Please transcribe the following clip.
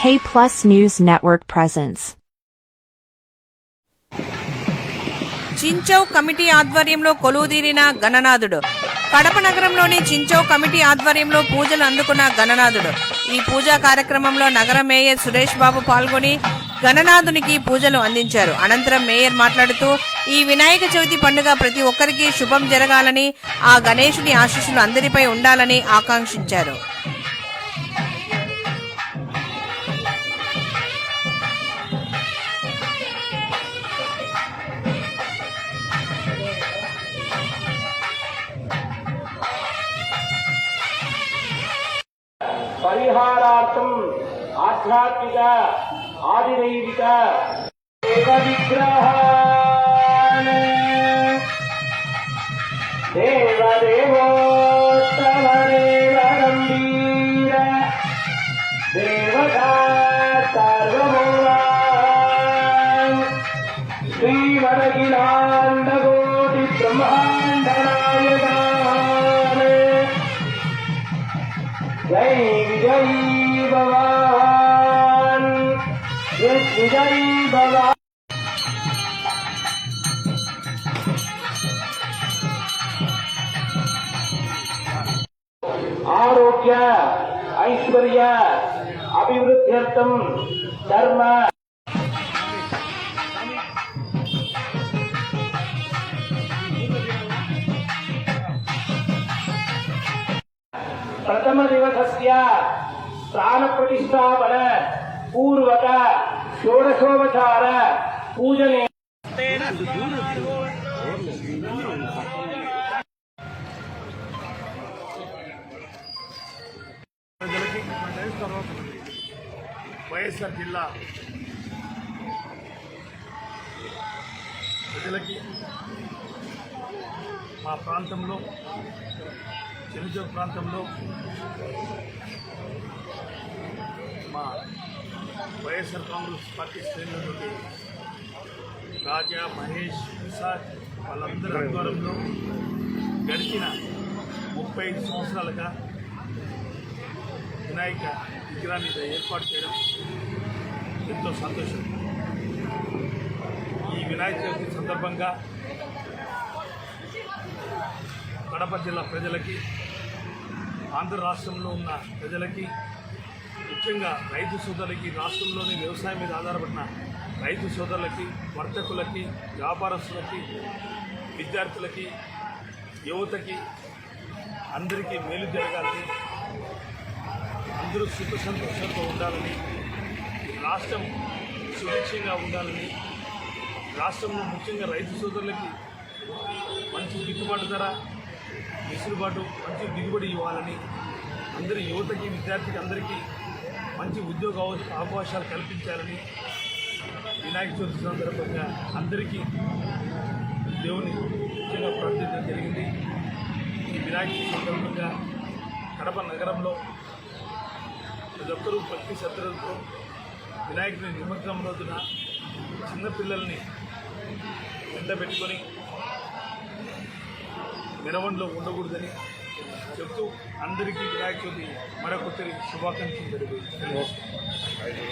K Plus News Network presence. చించౌ committee ఆధ్వర్యంలో కొలువుదీరిన గణనాథుడు. కడప నగరంలోని చించౌ కమిటీ ఆధ్వర్యంలో పూజలు అందుకున్న గణనాథుడు. ఈ పూజా కార్యక్రమంలో నగర మేయర్ సురేష్ బాబు పాల్గొని గణనాథునికి పూజలు అందించారు. అనంతరం మేయర్ మాట్లాడుతూ ఈ వినాయక చవితి పండుగ ప్రతి ఒక్కరికి శుభం జరగాలని ఆ గణేశుని ఆశీస్సులు అందరిపై ఉండాలని ఆకాంక్షించారు. పరిహారార్థం ఆధ్యాత్మిక ఆదిదైవిక విగ్రహ విగ్రహాన్ దేవదేవోత్తమ जय विजयी भगवान कृष्ण जय भगवान आरोग्य ऐश्वर्य अभिवृद्ध्यर्थम धर्म। దివసస్య ప్రాణ ప్రతిష్టాపన పూర్వక షోడశోపచార పూజనే ప్రజలకి వైఎస్ఆర్ జిల్లా ప్రజలకి మా ప్రాంతంలో చెరుచూరు ప్రాంతంలో మా వైఎస్ఆర్ కాంగ్రెస్ పార్టీ శ్రేణుల రాజా మహేష్ ప్రసాద్ వాళ్ళందరి ఆధ్వర్యంలో గడిచిన ముప్పై ఐదు సంవత్సరాలుగా వినాయక విగ్రహాన్ని ఏర్పాటు చేయడం ఎంతో సంతోషం. ఈ వినాయక చవితి సందర్భంగా కడప జిల్లా ప్రజలకి ఆంధ్ర రాష్ట్రంలో ఉన్న ప్రజలకి ముఖ్యంగా రైతు సోదరులకి రాష్ట్రంలోని వ్యవసాయం మీద ఆధారపడిన రైతు సోదరులకి వర్తకులకి వ్యాపారస్తులకి విద్యార్థులకి యువతకి అందరికీ మేలు జరగాలని అందరూ సుఖ సంతోషంతో ఉండాలని రాష్ట్రం సుభిక్షంగా ఉండాలని రాష్ట్రంలో ముఖ్యంగా రైతు సోదరులకి మంచి గిట్టుబాటు ధర వెసులుబాటు మంచి దిగుబడి ఇవ్వాలని అందరి యువతకి విద్యార్థికి అందరికీ మంచి ఉద్యోగ అవ- అవకాశాలు కల్పించాలని వినాయక చవితి సందర్భంగా అందరికీ దేవుని ముఖ్యంగా ప్రార్థించడం జరిగింది. ఈ వినాయక చవితి సందర్భంగా కడప నగరంలో ప్రతి ఒక్కరూ భక్తి శ్రద్ధలతో వినాయకుని నిమగ్నం రోజున చిన్నపిల్లల్ని ఎండబెట్టుకొని పెట్టుకొని ఉండకూడదని చెప్తూ అందరికీ వినాయక చవితి మరొకరి శుభాకాంక్షలు జరిగింది